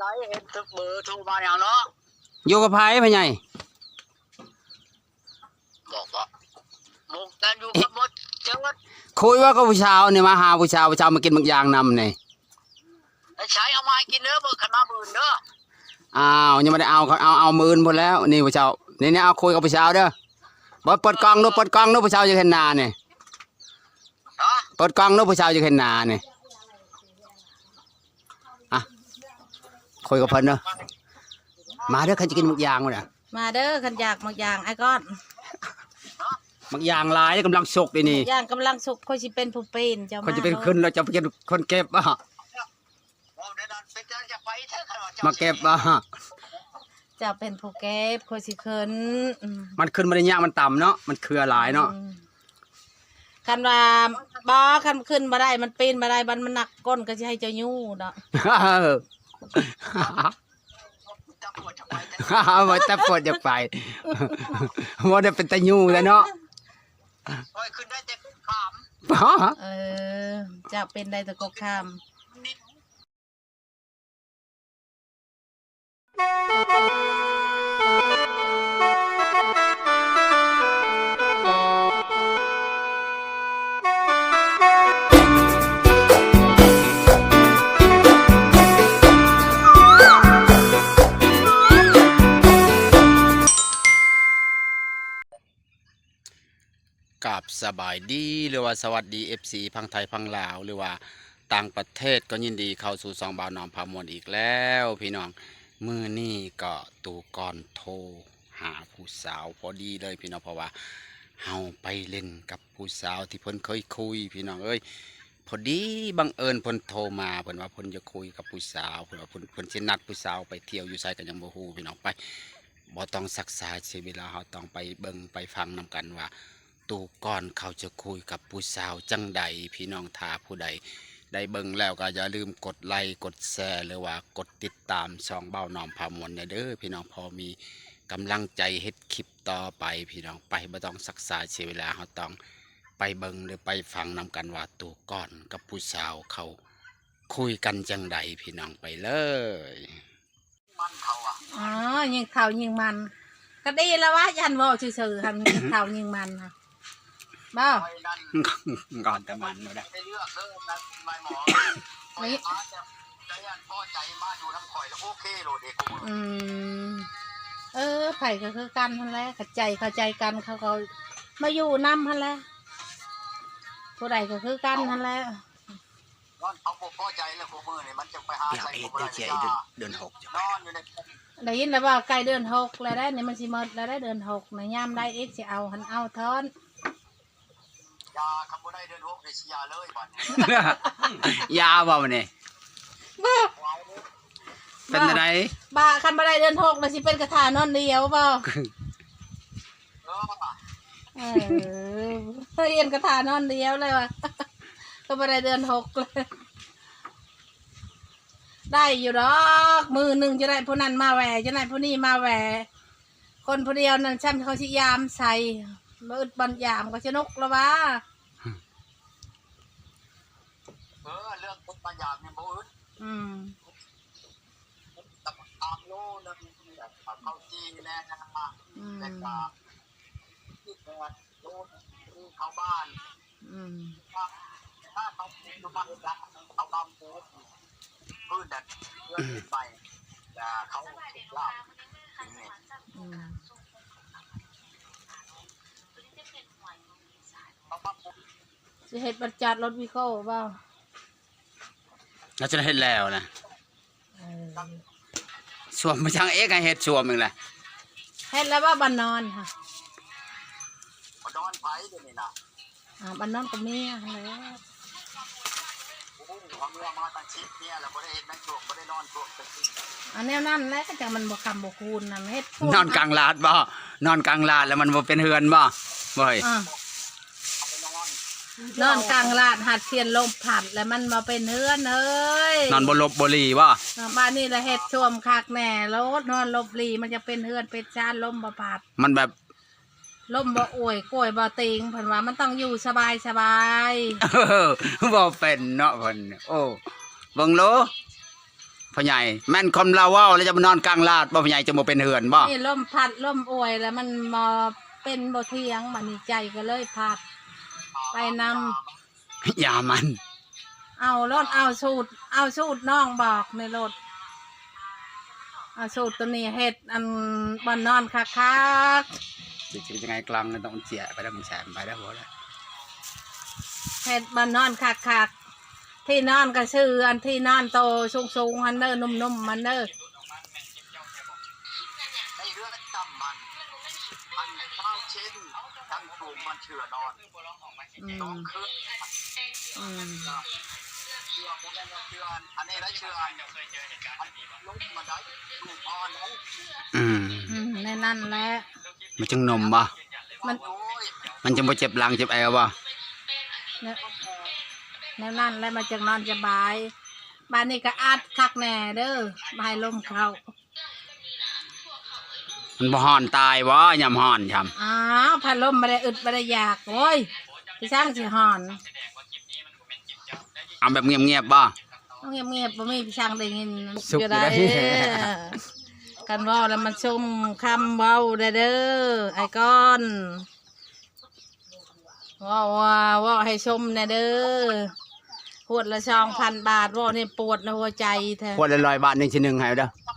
ได้เห็นเบอร์โทรมาอย่างเนาะอยู่กับไผพ่อใหญ่บอกว่าบอกกันอยู่กับหมดเจ้าคุยว่ากับผู้ชาวนี่ยมาหาผู้ชาวผู้ชาวมากินบักยางนำนี่ใช้เอามาให้กินเด้อเบอร์ขันมาบื่นเด้ออ้าวยังไม่ได้เอาเขาเอาเอามืออนหมดแล้ว นี่ผู้ชาวนี่นี่เอาคุยกับผู้ชาวเด้อบ่เปิดกล้องดูเปิดกล้องดูผู้ชาวจะเห็นน้านี่ฮะเปิดกล้องดูผู้ชาวจะเห็นน้านี่อ่ คุยกับเพิ่นเด้อมาเด้อใครจะกินบักยางวะเนี่ยมาเด้อขันอยากมักอย่างไอ้ก้อนบักยางหลายกำลังสุกนี่นี่ย่างกำลังสุกคนสิเป็นผู้เป็นเจ้าคนจะเป็นขึ้นเราจะเป็นคนเก็บอะบอกได้นั่นเป็นเจ้าจะไปเถอะขันว่จ้มาเก็บอะเจ้าเป็นผู้เก็บคนสิเคินอืมมันขึ้นมาในยากมันต่ำเนาะมันเครือหลายเนาะอืมคันว่าบ่คันขึ้นมาได้มันปีนมาได้บันมันหนักก้นก็สิให้เจ้ายู่เนาะจับป วดจะไปเถอะว่าแต่ปวดจะไปว่าได้เป็นตะยูแล้วเนาะโอ้ยขึ้นได้แต่ขึ้นขามเออเจ้าเป็นได้แต่กกคามนิด สบายดีหรือว่าสวัสดี FC พังไทยพังลาว หรือว่าต่างประเทศก็ยินดีเข้าสู่สองบ่าวน้องพามวลอีกแล้ว พี่น้องมือนี่ก็ตูก่อนโทรหาผู้สาวพอดีเลยพี่น้องเพราะว่าเฮาไปเล่นกับผู้สาวที่เพิ่นเคยคุย พี่น้องเอ้ยพอดีบังเอิญเพิ่นโทรมาเพิ่นว่าเพิ่นจะคุยกับผู้สาวเพิ่นว่าเพิ่นเพิ่นสินัดผู้สาวไปเที่ยวอยู่ไสกันยังบ่ฮู้พี่น้องไปบ่ต้องศึกษาใช้เวลาเฮาต้องไปเบิ่งไปฟังนํกันว่า ตูก่อนเขาจะคุยกับผู้สาวจังใดพี่น้องทาผู้ใด ได้เบิ่งแล้วก็อย่าลืมกดไลค์กดแชร์หรือว่ากดติดตามช่องเบ้าหนอมพามวลเนี่ยเด้อพี่น้องพอมีกำลังใจเฮ็ดคลิปต่อไปพี่น้องไปบ่ต้องศึกษาเสียเวลาเราต้องไปเบิ่งหรือไปฟังนำกันว่าตูก่อนกับผู้สาวเขาคุยกันจังใดพี่น้องไปเลยมันเขาอะอ๋อยิงเขายิงมัน ก็ดีแล้ววะยันว่าซื่อๆหันยิงเขายิงมันค่ะ บ่ไปนั่นก่อนแต่มันบ่ได้ ไปเลือกเด้อนะไม่หมอคอยอาจจะใจอันพอใจมาอยู่น้ำข่อยแล้วโอเคโหลดเด็กกูอืม เออไผ่ก็คือกันทันแหล้วเข้าใจเข้าใจกันเขาเขามาอยู่น้ำทันแหล้วผู้ใดก็คือกันทันแหล้วนอนเอาพอใจแล้วกูมือนี่มันจะไปหาอยากใส่เอ็กูดบ่ได้ได้เจจ้าเดือนเดือนหกจะนไปอนอยู่ในได้ยินแล้วว่าใกล้เดือนหกแล้วได้เนี่ยมันสิหมดแล้วได้เดือนหกในยามได้เอ็กสิเอาหันเอาทอน ยาคำบ่ได้เดินหกในชียาเลยบัดนี้ยาบ่มันนี่บ้าว้าวเลยเป็นอะไรบ้าคันบ่ได้เดือนหกแล้วสิเป็นกระถานอนเดียวบ่เออเออเฮ้ยเอ็นกระถานอนเดียวเลยว่ะก็บ่ได้เดือนหกเลยได้อยู่ดอกมือหนึ่งจะได้ผู้นั้นมาแหวจะได้ผู้นี้มาแหวคนผู้เดียวนั่นช่ำเขาชิยามใส่ มาอึดบันยามก็ชนกแล้ววะเออเรื่องพุทธปัญญาเนี่ยบ่อึดอืมตับตามโลนึงแบบเข้าจีแน่นะอืมแต่ก็ที่แปดโลที่เข้าบ้านอืมถ้าถ้าเขาอยู่บ้านละเขาบำปูพื้นนั่นเพื่อนขึ้นไปแต่เขาลาบถึงนี่อืมเขาบำปู สิเฮ็ดบัตรจัดรถวิโก้เปล่าเราจะได้เห็นแล้วนะเออสวมมาช่างเอ๊กไงเฮ็ดสวมอีกแหละเฮ็ดแล้วว่าบันนอนค่ะมานอนไผ่เดี๋ยวนี้นะอ่าบันนอนกับเมียแล้วโอ้โหเขาเมื่อมาตั้งชิดเนี่ยแล้วไม่ได้เห็นแม่งช่วงไม่ได้นอนช่วงตั้งชิดอันแนวนั้นแหละก็จังมันบ่คำบ่คูณนั่นเฮ็ดพูดนอนกลางลาดบ่นอนกลางลาดแล้วมันบ่เป็นเฮือนบ่บ่เฮ้ยอ่าเอาไปนอน นอนกลางลาดหัดเทียนลมผัดแล้วมันมาเป็นเฮือนเอ้ยนอนบ่หลบบ่หลีบ่บ้านนี้ละเฮ็ดช่วมคักแน่แล้วนอนลบหลีมันจะเป็นเฮือนเป็นจานลมบ่ผัด มันแบบลมบ่อวยกล้วยบ่ติงเพิ่นว่ามันต้องอยู่สบายสบายเออบ่เป็นเนาะเพิ่นโอ้เบิ่งโลพ่อใหญ่แม่นคอมลาเว้าแล้วจะมานอนกลางลาดบ่พ่อใหญ่จะบ่เป็นเหือนบ่นี่ลมพัดลมอวยแล้วมันมาเป็นบ่เทียงบัดนี้ใจก็เลยพัด ไปนำอย่ามัน เอารถเอาสูตร เอาสูตรน้องบอกในรถเอาสูตรตัวนี้เฮ็ดอันบอนนอนคักคักสิจะยังไงกลางต้องเสียไปแล้วมันแสบไปแล้วหัวแล้วๆเฮ็ดบอนนอนคักคักๆที่นอนก็ซื้ออันที่นอนโตสูงสูงๆมันเด้อนุ่มๆมันเด้อ เชื่อนอนอืต้องมคืนอืมเชื่อโมเดลเชื่ออันนี้ได้เชื่ออันลุกมาได้ดูพรได้อืมอืมในนั่นแหละมันจึงนมบ่มันโอ้ยมันจึงบ่เจ็บหลังเจ็บแอวบ่เนี่ยในนั่นแหละมันจะนอนสบายบ้านนี้ก็อัดคักแน่เด้อบ่ให้ลมเข้า มันบ่ฮ้อนตายบ่ยามฮ้อนช้ำอ้าวพัดลมไม่ได้อึดไม่ได้อยากโอ้ยพี่ช่างสิหอนเอาแบบเงียบๆบ่ต้องเงียบเงียบๆบ่มีพี่ช่างได้ยินสุขอยู่ได้ได้กันเว่าแล้วมันชมคำเว้าได้เด้อไอ้ก้อนเว่าว่าเว่าให้ชมแน่เด้อปวดละสองพันบาทเว่านี่ปวดในหัวใจแท้พวดละร้อยบาทหนึงชิ้นหนึงให้เด้อพ่อ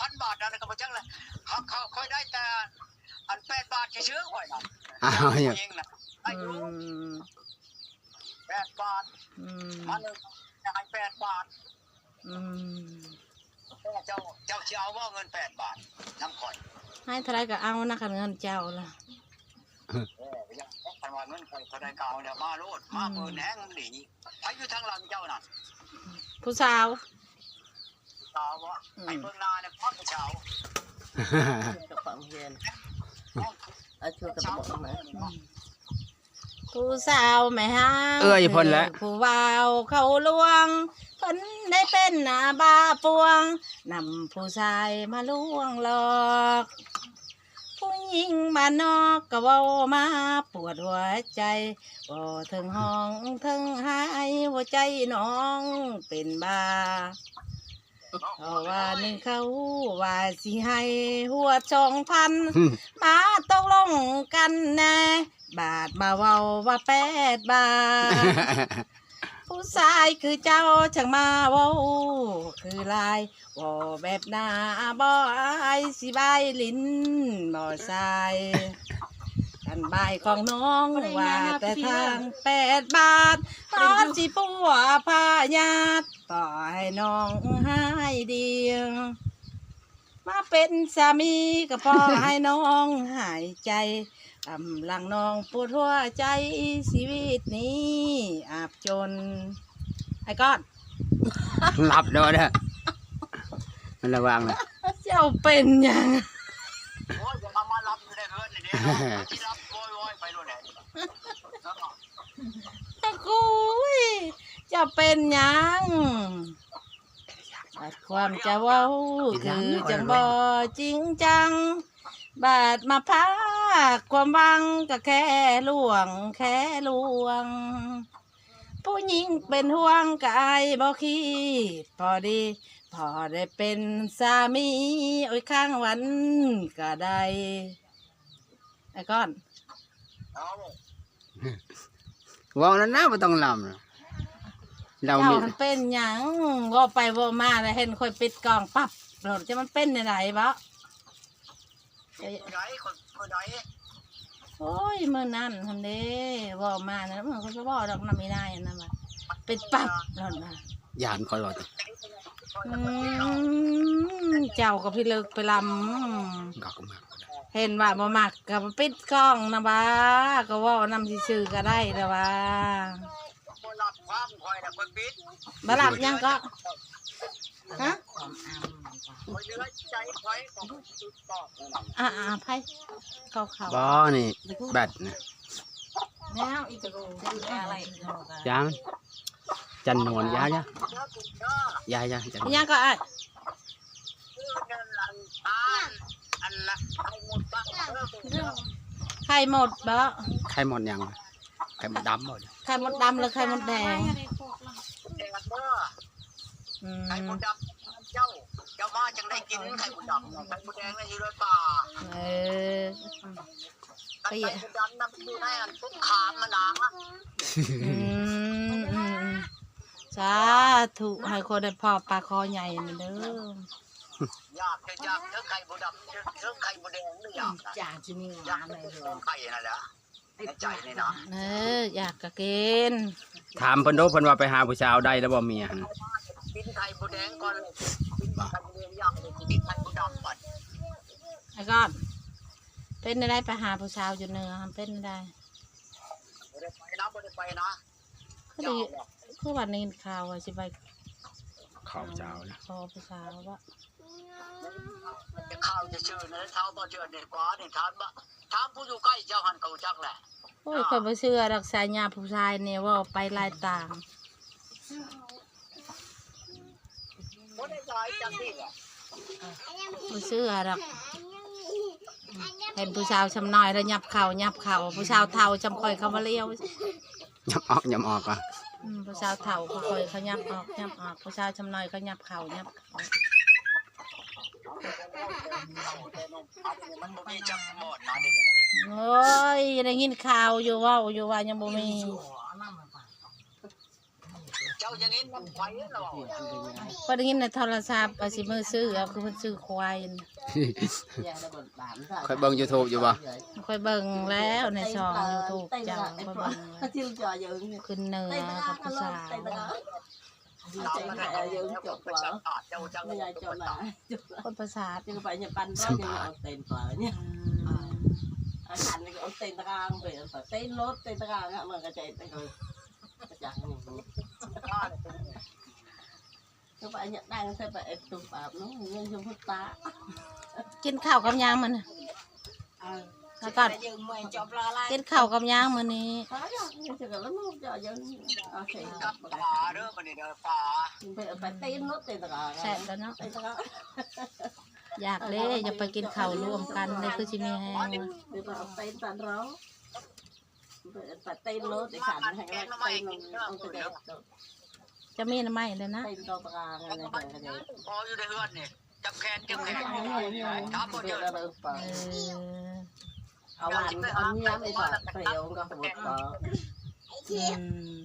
พันบาทอะไรก็บ่จักเลยเขาเขาเคยได้แต่อันแปดบาทเชื้อๆไว้นะอ้าวอย่างเองนะอาอืยุมแปดบาทอืมมันหนึ่งจะให้แปดบาทอืมเจ้าเจ้าจะเอาว่าเงินแปดบาทน้ำข่อยให้เท่าไรก็เอานะคันเงินเจ้าล่ะเออยังพันวันเงินข่อยเขาได้เก่าเดี๋ยวมาโลดมาเปิดแห้งหนีไปอยู่ทางหลังเจ้าน่ะผู้สาวสาววะไอ้เบิ่งนาเนี่ยพ่อผู้สาวกับความเย็นเอาช่วยกันบอกมาผู้สาวแม่ห้างเอ้ยเพิ่นแหละผู้วาวเขาลวงเพิ่นได้เป็นหน้าบาปวงนำผู้ชายมาลวงหลอกผู้หญิงบ้านนอกก็เว้ามาปวดหัวใจบ่ถึงห้องถึงหายหัวใจน้องเป็นบ้า เพราะว่าหนึ่งเขาว่าสิให้หัวสองพัน มาตกลงกันแน่บาทมาเว้าว่าแปดบาท ผู้ชายคือเจ้าช่างมาเว้าคือลายเว่าแบบหน้าบ่อายสิบายลิ้นบ่ใส่ กันบายของน้องว่าแต่ทางแปดบาทตอนสิปัวพาญาติต่อให้น้องให้เดียวมาเป็นสามีก็พอให้น้องหายใจกำลังน้องปวดหัวใจชีวิตนี้อาบจน ไอ้ก้อนรับเด้อเด้อมันระวังเลยเจ้าเป็นหยังโอ้ยอย่ามามารับอยู่ได้เงินนี่เนาะที่รับโวยโวยไปโน่นแหละ ตะกุยเจ้าเป็นหยังบาดความจะเว้าคือจังบ่จริงจัง บาดมาพากความหวังก็แค่ลวง แค่ลวง ผู้หญิงเป็นห่วงกายบ่คิดพอดี พอได้เป็นสามีโอ้ยข้างวันก็ได้ไอ้ก้อนเอาว้านั้นนะบ่ต้องลำนะ เราเจ้ามีมันเป็นหยังว่าไปว่ามาแล้วเห็นค่อยปิดกล่องปั๊บโหลดจะมันเป็นในไหนบ่คนไหนคนคนไหนโอ้ยเมื่อนั้นทำเด้ว่ามานะมันก็จะบอกดอกน้ำไม่ได้นะมันเป็นปั๊บโหลดมาย่านคอยว่าติอืมเจ้ากับพี่เลิกไปลกอกมากำเห็นว่าบ่มักกับปิดกล้องนะบ้าก็เว่านำซื่อๆก็ได้แล้วว่าคน รับความคอยนะคนปิดบ่หลับยังก็ฮะความอ้ำคอยเลือใจคอยของสุดต่ออ่าอ่าไพ่เขาเขาบ่นี่แบตนะแล้วอีกจะกูอะไรยามจันนวลยายะยายะจันนวลยังก็อะคือเงินลันทานอันละเอาหมดบ้างเออคุณก็ไข่หมดบ่ไข่หมดยัง ข่หมดดำบ่เด้อไข่มดดำหรือไข่มดแดงแดดงเด้ออืไข่มมดดำเจ้า เจ้ามาจังได้กินไข่มดดำไข่มดแดงในอยู่เลยป่าเออไข่มดดำน้ำอยู่ในอันปุ๊บขามมาหนังอะอืมอืมอืมสาธุให้คนได้พอปลาคอใหญ่นี่เด้ออยากจะอยากเจอไข่มดดำเจอเจอไข่มดแดงไม่อยากนะจ่าจะมีอยางากนให้เลยเจเหรออไข่นั่นแหละ ในใจนี่นะเอออยากกะเกณฑ์ถามเพิ่นโดเพิ่นว่าไปหาผู้สาวได้แล้วบ่เมียหั่นกินไข่มดแดงก่อนเลยกินไข่มดแดงอยากเลยกินไข่มดดำก่อนไอ้ก้อนเป็นได้ไปหาผู้สาวอยู่เหนือเป็นได้ไม่ได้ไปนะไม่ได้ไปนะคือดีคือวันนี้ข่าวว่าสิไปเข้าเจ้านะขอผู้สาวว่าจะข้าวจะชื่อนะเท้าบ่เชื่อเด็กกว่าเนี่ยถามว่า ถามผู้อยู่ใกล้เจ้าหันเขาจักแหละโอ้ยคนบ่เชื่อรักษาญาผู้ชายเนี่ยว่าไปลายต่างบ่ได้ใจจังนี่แหละบ่เชื่อหรอกเห็นผู้สาวชำน้อยแล้วยับเข่ายับเข่าผู้สาวเฒ่าจำคอยเขามาเลี้ยวยับออกยับออกอะอืมผู้สาวเฒ่าเขาคอยเขายับออกยับออกผู้สาวชำน้อยเขายับเข่ายับเข่า มันบ่มีจักหมดนะเด็กโอ้ยได้ยินข่าวอยู่เว่าอยู่ว่ายังบ่มีเจ้าอย่างนี้มันไฟแล้วก็ได้ยินในโทรศัพท์ว่าสิมือซื้อเอาคือเพิ่นซื้อควายน่ะอย่าระเบิดบานค่อยเบิ่ง YouTube อยู่บ่คอยเบิ่งแล้วในช่อง YouTube เจ้าคอยเบิ่งแล้วที่จอเยอะเนี่ยขึ้นเหนือกับผู้สา วใจหายเยอะจบกว่าเจ้าจังไม่ยายจบละคนประสาทจึงไปเนี่ยปันก็ยังเอาเต็นกว่าเนี่ยอืมอาหารนี่ก็เอาเต็นตะกางไปเอาเต็นรถเต็นตะกางอะมันก็ใจเต็นเลยกระจังนี่ก็ไปเนี่ยได้ก็ใช่ไปเอ็ดตุ้มปาบน้องเงินชมพูตากินข้าวกับยางมันน่ะ แล้วก่อนกินข้าวกับยางมื้อนี้ฟ้าอยากจะกันแล้วน้องจะยังโอเคกับปลาเด้อมันนี่เด้อปลาไปไปเต็นรถเต็นตะกางแซ่บแล้วเนาะเต็นตะกางอยากเด้อย่าไปกินข้าวร่วมกันเลยคือสิมีแฮงว่ะ đi vào tay tàn ráo phải tay lốt để khả năng hay là tay nó ông cái đẹp จะมีน้ำไหม้เลยนะ tay to bạc này này này này พออยู่ในเฮือนนี่จับแขนจับแขนถามบ่เจอ Bây giờ đâu เอ phải อ áo ăn ăn nhám đi phải phải ông có một có อืม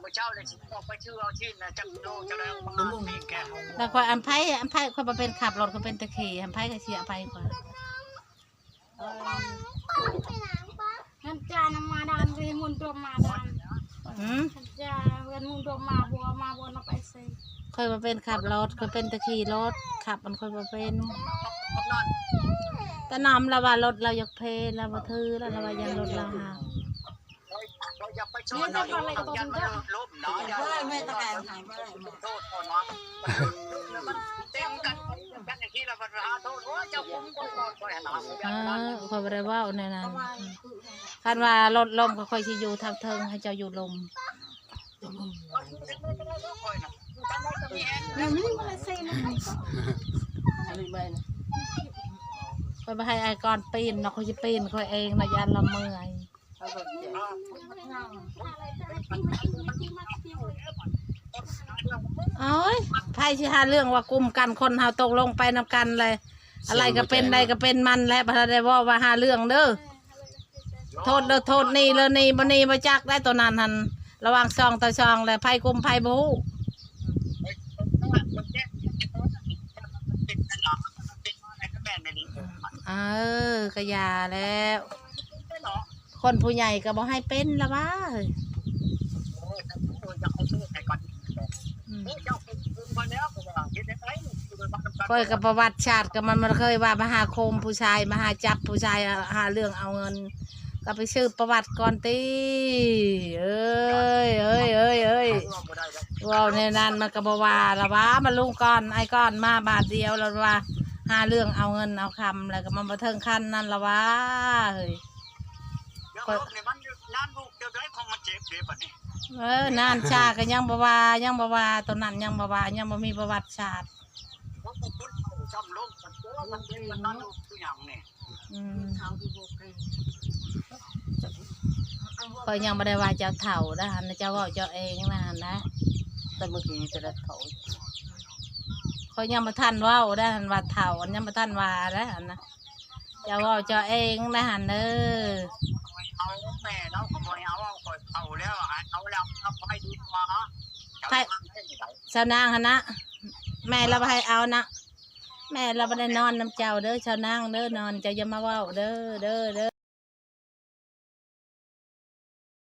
เมื่อเช้าเลยสิบอกไปชื่อเอาชิ้นนะจักโดจักแล้วมามีแกแล้วคอยอันไผ่อันไผ่คอยมาเป็นขับรถก็เป็นตะขี่อันไผ่ก็เสียไปกว่า Kan jana madan we mundur madan. อืม Kan jana we mundur mabu mabu na paise. คอยมาเป็นขับรถคอยเป็นตะขี่รถขับมันคอยมาเป็นนั่น แต่น้ำเราว่ารถเราอยากเพลเราบ่ถือแล้วเราว่ายังรถเราหาเราอย่าไปชนเราอย่ามันล้มนะอย่าไม่ตะแกรงหายไปโทษคนนะมันเต็มกันกันอย่างที่เราปัญหาโทษว่าเจ้าผมก็ก็หาเออคอยบ่ได้เว่าในนั้นคันว่ารถลมก็ค่อยสิอยู่ทางเทิงให้เจ้าอยู่ลม Na mini wala say na. đi bên คอยบ่ให้ไอ้ก่อนปีนเนาะคอยสิปีนคอยเองนะยานละเมื่อย nó vật trẻ เอ้ยไพ่สิหาเรื่องว่ากลุ่มกันคนเฮาตกลงไปนำกันเลย อะไรก็เป็นใดก็เป็นมันและบ่ได้ว่าว่าหาเรื่องเด้อ โทษเด้อโทษนี่เลยนี่บ่นี่บ่จักได้ตัวนั้นหันระว่างซองต่อซองแล้วไพ่กลุ่มไพ่บ่ฮู้ เออก็อย่าแล้ว คนผู้ใหญ่ก็บ่ให้เป็นละว่าเฮ้ยอืมก้อยกับประวัติชาติก็มันมันเคยว่ามหาคมผู้ชายมหาจับผู้ชายหาเรื่องเอาเงิน ก็ไปซื้อประวัติก่อนตีเอ้ยเอ้ยเอ้ยเอ้ยเว้าวในนั้นมันก็บว่าละว่ามันลุงก่อนไอ้ก้อนมาบาทเดียวแล้วว่า หาเรื่องเอาเงินเอาคำแล้วก็มันมาเทิงคันนั่นละว่าเฮ้ยเออนานชาก็ยังบว่ายังบว่าตอนนั้นยังบว่ายังบ่มีประวัติชาติอืมคอยยังไม่ได้ว่าเจ้าเถ่านะฮันเจ้าเว่าเจ้าเองนะฮันนะแต่เมื่อกี้จะได้เขา คอยยังมาท่านเว่าได้ฮันว่าเถ่าอันยังมาท่านว่าได้ฮันนะเจ้าเว่าเจ้าเองนะฮันเออเอาแม่เราขโมยเอาเอาคอยเอาแล้วเอาแล้วเอาไปดูมาชาวนางฮันนะแม่เราไปให้เอานะแม่เราไม่ได้นอนน้ำเจ้าเด้อชาวนางเด้อนอนเจ้าอย่ามาเว่าเด้อเด้อเด้อ